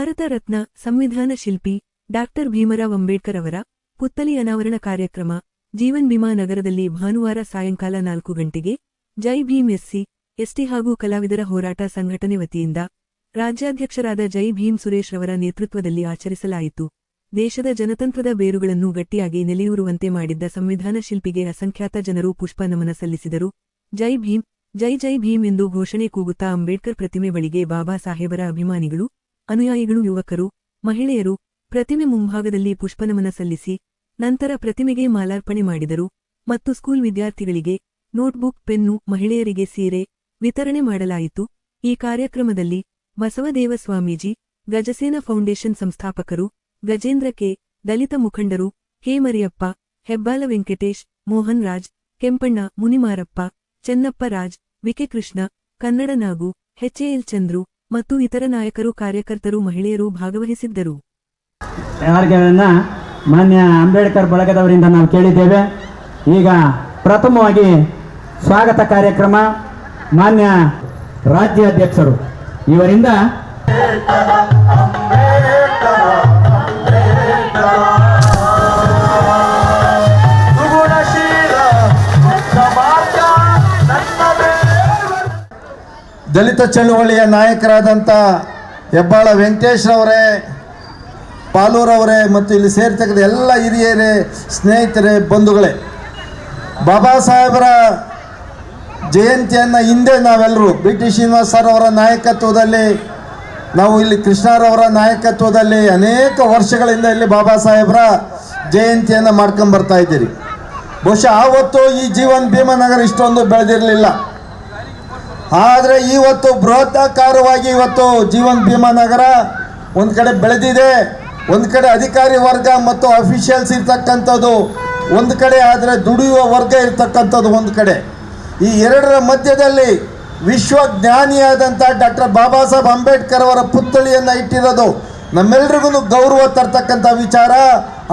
ಭಾರತ ರತ್ನ ಸಂವಿಧಾನ ಶಿಲ್ಪಿ ಡಾಕ್ಟರ್ ಭೀಮರಾವ್ ಅಂಬೇಡ್ಕರ್ ಅವರ ಪುತ್ತಲಿ ಅನಾವರಣ ಕಾರ್ಯಕ್ರಮ ಜೀವನ್ ಭೀಮಾ ನಗರದಲ್ಲಿ ಭಾನುವಾರ ಸಾಯಂಕಾಲ ನಾಲ್ಕು ಗಂಟೆಗೆ ಜೈ ಭೀಮ್ ಎಸ್ಸಿ, ಎಸ್ಟಿ ಹಾಗೂ ಕಲಾವಿದರ ಹೋರಾಟ ಸಂಘಟನೆ ವತಿಯಿಂದ ರಾಜ್ಯಾಧ್ಯಕ್ಷರಾದ ಜೈ ಭೀಮ್ ಸುರೇಶ್ ರವರ ನೇತೃತ್ವದಲ್ಲಿ ಆಚರಿಸಲಾಯಿತು. ದೇಶದ ಜನತಂತ್ರದ ಬೇರುಗಳನ್ನು ಗಟ್ಟಿಯಾಗಿ ನೆಲೆಯೂರುವಂತೆ ಮಾಡಿದ್ದ ಸಂವಿಧಾನ ಶಿಲ್ಪಿಗೆ ಅಸಂಖ್ಯಾತ ಜನರು ಪುಷ್ಪ ನಮನ ಸಲ್ಲಿಸಿದರು. ಜೈ ಭೀಮ್, ಜೈ ಜೈ ಭೀಮ್ ಎಂದು ಘೋಷಣೆ ಕೂಗುತ್ತಾ ಅಂಬೇಡ್ಕರ್ ಪ್ರತಿಮೆ ಬಳಿಗೆ ಬಾಬಾ ಸಾಹೇಬರ ಅಭಿಮಾನಿಗಳು ಅನುಯಾಯಿಗಳು ಯುವಕರು, ಮಹಿಳೆಯರು ಪ್ರತಿಮೆ ಮುಂಭಾಗದಲ್ಲಿ ಪುಷ್ಪನಮನ ಸಲ್ಲಿಸಿ, ನಂತರ ಪ್ರತಿಮೆಗೆ ಮಾಲಾರ್ಪಣೆ ಮಾಡಿದರು ಮತ್ತು ಸ್ಕೂಲ್ ವಿದ್ಯಾರ್ಥಿಗಳಿಗೆ ನೋಟ್ಬುಕ್, ಪೆನ್ನು, ಮಹಿಳೆಯರಿಗೆ ಸೀರೆ ವಿತರಣೆ ಮಾಡಲಾಯಿತು. ಈ ಕಾರ್ಯಕ್ರಮದಲ್ಲಿ ಬಸವದೇವ ಸ್ವಾಮೀಜಿ, ಗಜಸೇನ ಫೌಂಡೇಶನ್ ಸಂಸ್ಥಾಪಕರು, ಗಜೇಂದ್ರ ಕೆ. ದಲಿತ ಮುಖಂಡರು, Hemariyappa, Hebbala Venkatesh, Mohan Raj, Kempanna, Munimarappa, Chennappa Raj V K Krishna, Kannada Nagu HAL Chandru ಮತ್ತು ಇತರ ನಾಯಕರು, ಕಾರ್ಯಕರ್ತರು, ಮಹಿಳೆಯರು ಭಾಗವಹಿಸಿದ್ದರು. ಮಾನ್ಯ ಅಂಬೇಡ್ಕರ್ ಬಳಗದವರಿಂದ ನಾವು ಕೇಳಿದ್ದೇವೆ. ಈಗ ಪ್ರಥಮವಾಗಿ ಸ್ವಾಗತ ಕಾರ್ಯಕ್ರಮ ಮಾನ್ಯ ರಾಜ್ಯಾಧ್ಯಕ್ಷರು. ಇವರಿಂದ ದಲಿತ ಚಳುವಳಿಯ ನಾಯಕರಾದಂಥ ಹೆಬ್ಬಾಳ ವೆಂಕಟೇಶ್ರವರೇ ಪಾಲೂರವರೇ ಮತ್ತು ಇಲ್ಲಿ ಸೇರ್ತಕ್ಕಂಥ ಎಲ್ಲ ಹಿರಿಯರೇ, ಸ್ನೇಹಿತರೇ, ಬಂಧುಗಳೇ, ಬಾಬಾ ಸಾಹೇಬರ ಜಯಂತಿಯನ್ನು ಹಿಂದೆ ನಾವೆಲ್ಲರೂ ಬಿ ಟಿ ಶ್ರೀನಿವಾಸ್ ಸರ್ ಅವರ ನಾಯಕತ್ವದಲ್ಲಿ, ನಾವು ಇಲ್ಲಿ ಕೃಷ್ಣರವರ ನಾಯಕತ್ವದಲ್ಲಿ ಅನೇಕ ವರ್ಷಗಳಿಂದ ಇಲ್ಲಿ ಬಾಬಾ ಸಾಹೇಬರ ಜಯಂತಿಯನ್ನು ಮಾಡ್ಕೊಂಡ್ಬರ್ತಾ ಇದ್ದೀರಿ. ಬಹುಶಃ ಆವತ್ತು ಈ ಜೀವನ್ ಭೀಮನಗರ ಇಷ್ಟೊಂದು ಬೆಳೆದಿರಲಿಲ್ಲ. ಆದರೆ ಇವತ್ತು ಬೃಹತ್ತಾಕಾರವಾಗಿ ಇವತ್ತು ಜೀವನ್ ಭೀಮಾ ನಗರ ಒಂದು ಕಡೆ ಬೆಳೆದಿದೆ, ಒಂದು ಕಡೆ ಅಧಿಕಾರಿ ವರ್ಗ ಮತ್ತು ಅಫಿಷಿಯಲ್ಸ್ ಇರ್ತಕ್ಕಂಥದ್ದು ಒಂದು ಕಡೆ, ಆದರೆ ದುಡಿಯುವ ವರ್ಗ ಇರ್ತಕ್ಕಂಥದ್ದು ಒಂದು ಕಡೆ. ಈ ಎರಡರ ಮಧ್ಯದಲ್ಲಿ ವಿಶ್ವಜ್ಞಾನಿಯಾದಂಥ ಡಾಕ್ಟರ್ ಬಾಬಾ ಸಾಹೇಬ್ ಅಂಬೇಡ್ಕರ್ ಅವರ ಪುತ್ಥಳಿಯನ್ನು ಇಟ್ಟಿರೋದು ನಮ್ಮೆಲ್ರಿಗೂ ಗೌರವ ತರ್ತಕ್ಕಂಥ ವಿಚಾರ.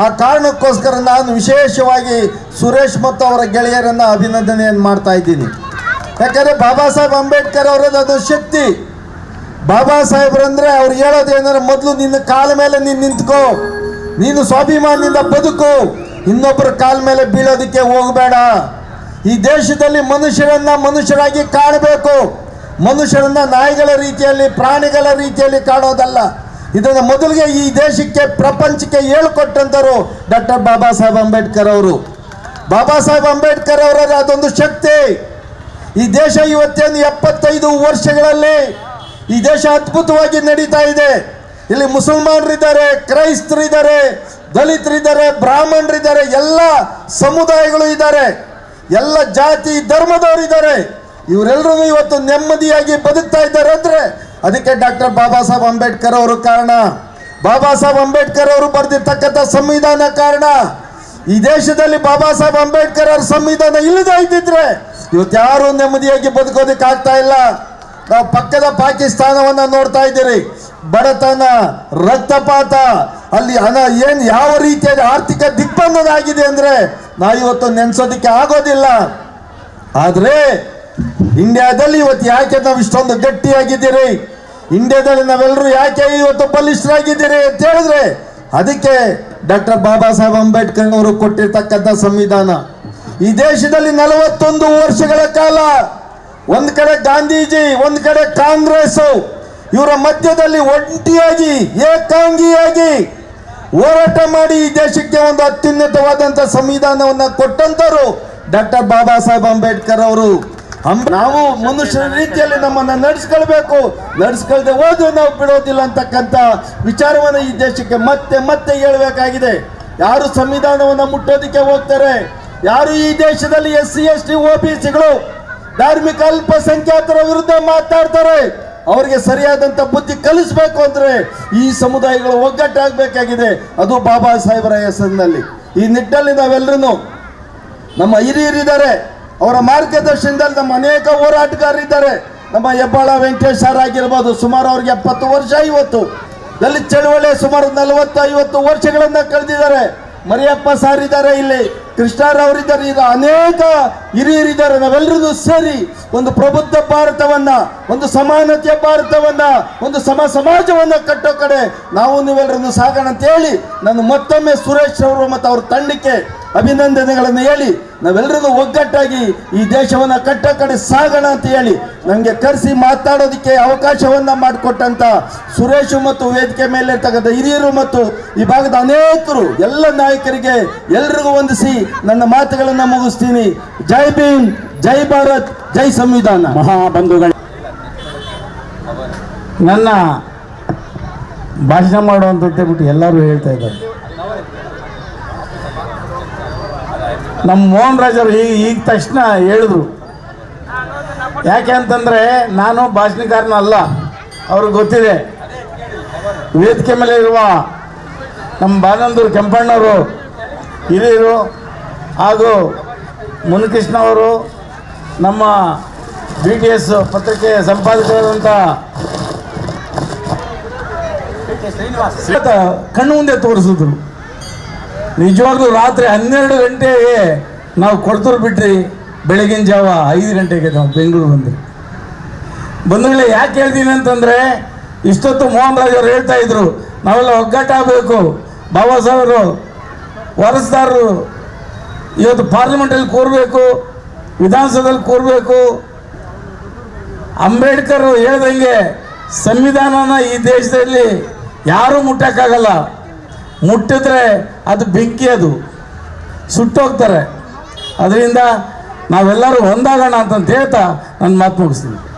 ಆ ಕಾರಣಕ್ಕೋಸ್ಕರ ನಾನು ವಿಶೇಷವಾಗಿ ಸುರೇಶ್ ಮತ್ತು ಅವರ ಗೆಳೆಯರನ್ನು ಅಭಿನಂದನೆಯನ್ನು ಮಾಡ್ತಾ ಇದ್ದೀನಿ. ಯಾಕಂದ್ರೆ ಬಾಬಾ ಸಾಹೇಬ್ ಅಂಬೇಡ್ಕರ್ ಅವರದ್ದು ಅದು ಶಕ್ತಿ. ಬಾಬಾ ಸಾಹೇಬ್ರಂದ್ರೆ ಅವ್ರು ಹೇಳೋದು ಏನಂದ್ರೆ ಮೊದಲು ನಿನ್ನ ಕಾಲ ಮೇಲೆ ನೀನು ನಿಂತ್ಕೋ, ನೀನು ಸ್ವಾಭಿಮಾನದಿಂದ ಬದುಕು ಇನ್ನೊಬ್ಬರ ಕಾಲ ಮೇಲೆ ಬೀಳೋದಕ್ಕೆ ಹೋಗಬೇಡ. ಈ ದೇಶದಲ್ಲಿ ಮನುಷ್ಯರನ್ನ ಮನುಷ್ಯರಾಗಿ ಕಾಣಬೇಕು. ಮನುಷ್ಯರನ್ನ ನಾಯಿಗಳ ರೀತಿಯಲ್ಲಿ, ಪ್ರಾಣಿಗಳ ರೀತಿಯಲ್ಲಿ ಕಾಣೋದಲ್ಲ. ಇದನ್ನು ಮೊದಲಿಗೆ ಈ ದೇಶಕ್ಕೆ, ಪ್ರಪಂಚಕ್ಕೆ ಹೇಳ್ಕೊಟ್ಟಂತರು ಡಾಕ್ಟರ್ ಬಾಬಾ ಸಾಹೇಬ್ ಅಂಬೇಡ್ಕರ್ ಅವರು. ಬಾಬಾ ಸಾಹೇಬ್ ಅಂಬೇಡ್ಕರ್ ಅವರ ಅದೊಂದು ಶಕ್ತಿ. ಈ ದೇಶ ಇವತ್ತೇನು ಎಪ್ಪತ್ತೈದು ವರ್ಷಗಳಲ್ಲಿ ಈ ದೇಶ ಅದ್ಭುತವಾಗಿ ನಡೀತಾ ಇದೆ. ಇಲ್ಲಿ ಮುಸಲ್ಮಾನರಿದ್ದಾರೆ, ಕ್ರೈಸ್ತರಿದ್ದಾರೆ, ದಲಿತರಿದ್ದಾರೆ, ಬ್ರಾಹ್ಮಣರಿದ್ದಾರೆ, ಎಲ್ಲ ಸಮುದಾಯಗಳು ಇದ್ದಾರೆ. ಎಲ್ಲ ಜಾತಿ ಧರ್ಮದವರು ಇದ್ದಾರೆ ಇವರೆಲ್ಲರೂ ಇವತ್ತು ನೆಮ್ಮದಿಯಾಗಿ ಬದುಕ್ತಾ ಇದ್ದಾರೆ ಅಂದ್ರೆ ಅದಕ್ಕೆ ಡಾಕ್ಟರ್ ಬಾಬಾ ಸಾಹೇಬ್ ಅಂಬೇಡ್ಕರ್ ಅವರು ಕಾರಣ. ಬಾಬಾ ಸಾಹೇಬ್ ಅಂಬೇಡ್ಕರ್ ಅವರು ಬರೆದಿರ್ತಕ್ಕಂಥ ಸಂವಿಧಾನ ಕಾರಣ. ಈ ದೇಶದಲ್ಲಿ ಬಾಬಾ ಸಾಹೇಬ್ ಅಂಬೇಡ್ಕರ್ ಅವರ ಸಂವಿಧಾನ ಇಲ್ಲದೆ ಇದ್ದಿದ್ರೆ ಇವತ್ತು ಯಾರು ನೆಮ್ಮದಿಯಾಗಿ ಬದುಕೋದಕ್ಕೆ ಆಗ್ತಾ ಇಲ್ಲ. ನಾವು ಪಕ್ಕದ ಪಾಕಿಸ್ತಾನವನ್ನ ನೋಡ್ತಾ ಇದ್ದೀರಿ. ಬಡತನ, ರಕ್ತಪಾತ, ಅಲ್ಲಿ ಹಣ ಏನ್ ಯಾವ ರೀತಿಯ ಆರ್ಥಿಕ ದಿಗ್ಬಂಧನ ಆಗಿದೆ ಅಂದ್ರೆ ನಾವು ಇವತ್ತು ನೆನೆಸೋದಕ್ಕೆ ಆಗೋದಿಲ್ಲ. ಆದ್ರೆ ಇಂಡಿಯಾದಲ್ಲಿ ಇವತ್ತು ಯಾಕೆ ನಾವು ಇಷ್ಟೊಂದು ಗಟ್ಟಿಯಾಗಿದ್ದೀರಿ? ಇಂಡಿಯಾದಲ್ಲಿ ನಾವೆಲ್ಲರೂ ಯಾಕೆ ಇವತ್ತು ಬಲಿಷ್ಠರಾಗಿದ್ದೀರಿ ಅಂತ ಹೇಳಿದ್ರೆ, ಅದಕ್ಕೆ ಡಾಕ್ಟರ್ ಬಾಬಾ ಸಾಹೇಬ್ ಅಂಬೇಡ್ಕರ್ ಅವರು ಕೊಟ್ಟಿರ್ತಕ್ಕಂಥ ಸಂವಿಧಾನ. ಈ ದೇಶದಲ್ಲಿ ನಲವತ್ತೊಂದು ವರ್ಷಗಳ ಕಾಲ ಒಂದ್ ಕಡೆ ಗಾಂಧೀಜಿ, ಒಂದ್ ಕಡೆ ಕಾಂಗ್ರೆಸ್, ಇವರ ಮಧ್ಯದಲ್ಲಿ ಒಂಟಿಯಾಗಿ, ಏಕಾಂಗಿಯಾಗಿ ಹೋರಾಟ ಮಾಡಿ ಈ ದೇಶಕ್ಕೆ ಒಂದು ಅತ್ಯುನ್ನತವಾದಂಥ ಸಂವಿಧಾನವನ್ನ ಕೊಟ್ಟಂತರು ಡಾಕ್ಟರ್ ಬಾಬಾ ಸಾಹೇಬ್ ಅಂಬೇಡ್ಕರ್ ಅವರು. ನಾವು ಮನುಷ್ಯರ ರೀತಿಯಲ್ಲಿ ನಮ್ಮನ್ನ ನಡೆಸ್ಕೊಳ್ಬೇಕು. ನಡೆಸ್ಕೊಳ್ದೆ ಹೋದ್ರೆ ನಾವು ಬಿಡೋದಿಲ್ಲ ಅಂತಕ್ಕಂಥ ವಿಚಾರವನ್ನು ಈ ದೇಶಕ್ಕೆ ಮತ್ತೆ ಮತ್ತೆ ಹೇಳ್ಬೇಕಾಗಿದೆ. ಯಾರು ಸಂವಿಧಾನವನ್ನ ಮುಟ್ಟೋದಕ್ಕೆ ಹೋಗ್ತಾರೆ? ಯಾರು ಈ ದೇಶದಲ್ಲಿ S C, S T, O B ಸಿಗಳು ಧಾರ್ಮಿಕ ಅಲ್ಪಸಂಖ್ಯಾತರ ವಿರುದ್ಧ ಮಾತಾಡ್ತಾರೆ, ಅವರಿಗೆ ಸರಿಯಾದಂತ ಬುದ್ಧಿ ಕಲಿಸ್ಬೇಕು ಅಂದ್ರೆ ಈ ಸಮುದಾಯಗಳು ಒಗ್ಗಟ್ಟಾಗಬೇಕಾಗಿದೆ. ಅದು ಬಾಬಾ ಸಾಹೇಬರ ಹೆಸರಿನಲ್ಲಿ. ಈ ನಿಟ್ಟಲ್ಲಿ ನಾವೆಲ್ಲರೂ ನಮ್ಮ ಹಿರಿಯರಿದ್ದಾರೆ, ಅವರ ಮಾರ್ಗದರ್ಶನದಲ್ಲಿ ನಮ್ಮ ಅನೇಕ ಹೋರಾಟಗಾರರಿದ್ದಾರೆ. ನಮ್ಮ ಹೆಬ್ಬಾಳ ವೆಂಕಟೇಶ್ ಸರ್ ಆಗಿರ್ಬೋದು, ಸುಮಾರು ಅವ್ರಿಗೆ ಎಪ್ಪತ್ತು ವರ್ಷ ಇವತ್ತು ದಲಿತ ಚಳುವಳಿ ಸುಮಾರು ನಲವತ್ತು ಐವತ್ತು ವರ್ಷಗಳನ್ನ ಕಳೆದಿದ್ದಾರೆ. ಮರಿಯಪ್ಪ ಸರ್ ಇದ್ದಾರೆ ಇಲ್ಲಿ. ಕೃಷ್ಣರವರಿದ್ದಾರೆ ಈಗ ಅನೇಕ ಹಿರಿಯರಿದ್ದಾರೆ. ನಾವೆಲ್ಲರೂ ಸೇರಿ ಒಂದು ಪ್ರಬುದ್ಧ ಭಾರತವನ್ನ, ಒಂದು ಸಮಾನತೆಯ ಭಾರತವನ್ನ, ಒಂದು ಸಮ ಸಮಾಜವನ್ನ ಕಟ್ಟೋ ಕಡೆ ನಾವು ನೀವೆಲ್ಲರನ್ನು ಸಾಗಣ ಅಂತ ಹೇಳಿ ನಾನು ಮತ್ತೊಮ್ಮೆ ಸುರೇಶ್ ಅವರು ಮತ್ತು ಅವ್ರ ತಂಡಕ್ಕೆ ಅಭಿನಂದನೆಗಳನ್ನು ಹೇಳಿ ನಾವೆಲ್ಲರೂ ಒಗ್ಗಟ್ಟಾಗಿ ಈ ದೇಶವನ್ನ ಕಟ್ಟ ಕಡೆ ಸಾಗೋಣ ಅಂತ ಹೇಳಿ ನನಗೆ ಕರೆಸಿ ಮಾತಾಡೋದಕ್ಕೆ ಅವಕಾಶವನ್ನ ಮಾಡಿಕೊಟ್ಟಂತ ಸುರೇಶ್ ಮತ್ತು ವೇದಿಕೆ ಮೇಲೆ ಇರ್ತಕ್ಕಂಥ ಹಿರಿಯರು ಮತ್ತು ಈ ಭಾಗದ ಅನೇಕರು ಎಲ್ಲ ನಾಯಕರಿಗೆ ಎಲ್ರಿಗೂ ವಂದಿಸಿ ನನ್ನ ಮಾತುಗಳನ್ನು ಮುಗಿಸ್ತೀನಿ. ಜೈ ಭೀಮ್, ಜೈ ಭಾರತ್, ಜೈ ಸಂವಿಧಾನ. ಮಹಾಬಂಧುಗಳ, ನನ್ನ ಭಾಷಣ ಮಾಡುವಂತ ಬಿಟ್ಟು ಎಲ್ಲರೂ ಹೇಳ್ತಾ ಇದ್ದಾರೆ. ನಮ್ಮ ಮೋಹನ್ ರಾಜರು ಈಗ ಈಗ ತಕ್ಷಣ ಹೇಳಿದ್ರು. ಯಾಕೆ ಅಂತಂದ್ರೆ ನಾನು ಭಾಷಣಕಾರನ ಅಲ್ಲ. ಅವ್ರಿಗೆ ಗೊತ್ತಿದೆ. ವೇದಿಕೆ ಮೇಲೆ ಇರುವ ನಮ್ಮ ಬಾನಂದೂರು ಕೆಂಪಣ್ಣವರು ಹಿರಿಯರು ಹಾಗೂ ಮುನಿಕೃಷ್ಣ ಅವರು ನಮ್ಮ ಬಿ ಟಿ ಎಸ್ ಪತ್ರಿಕೆ ಸಂಪಾದಕರಾದಂಥ ಕಣ್ಣು ಮುಂದೆ ತೋರಿಸಿದ್ರು. ನಿಜವಾಗ್ಲೂ ರಾತ್ರಿ ಹನ್ನೆರಡು ಗಂಟೆಗೆ ನಾವು ಕೊಡ್ತೂರು ಬಿಟ್ರಿ, ಬೆಳಗಿನ ಜಾವ ಐದು ಗಂಟೆಗೆ ನಾವು ಬೆಂಗಳೂರು ಬಂದ್ರಿ ಬಂಧುಗಳೇ, ಯಾಕೆ ಹೇಳ್ತೀನಿ ಅಂತಂದರೆ, ಇಷ್ಟೊತ್ತು ಮೋಹನ್ ರಾಜ್ ಅವರು ಹೇಳ್ತಾ ಇದ್ರು, ನಾವೆಲ್ಲ ಒಗ್ಗಟ್ಟಾಗಬೇಕು ಬಾಬಾ ಸಾಹೇಬರು ವಾರಸ್ದಾರರು ಇವತ್ತು ಪಾರ್ಲಿಮೆಂಟಲ್ಲಿ ಕೂರಬೇಕು, ವಿಧಾನಸೌಧದಲ್ಲಿ ಕೂರಬೇಕು. ಅಂಬೇಡ್ಕರ್ ಹೇಳ್ದಂಗೆ, ಸಂವಿಧಾನನ ಈ ದೇಶದಲ್ಲಿ ಯಾರೂ ಮುಟ್ಟಕ್ಕಾಗಲ್ಲ. ಮುಟ್ಟಿದ್ರೆ ಅದು ಬೆಂಕಿ ಅದು. ಸುಟ್ಟೋಗ್ತಾರೆ. ಅದರಿಂದ ನಾವೆಲ್ಲರೂ ಒಂದಾಗೋಣ ಅಂತಂತ ಹೇಳ್ತಾ ನನ್ನ ಮಾತು ಮುಗಿಸ್ತೀನಿ.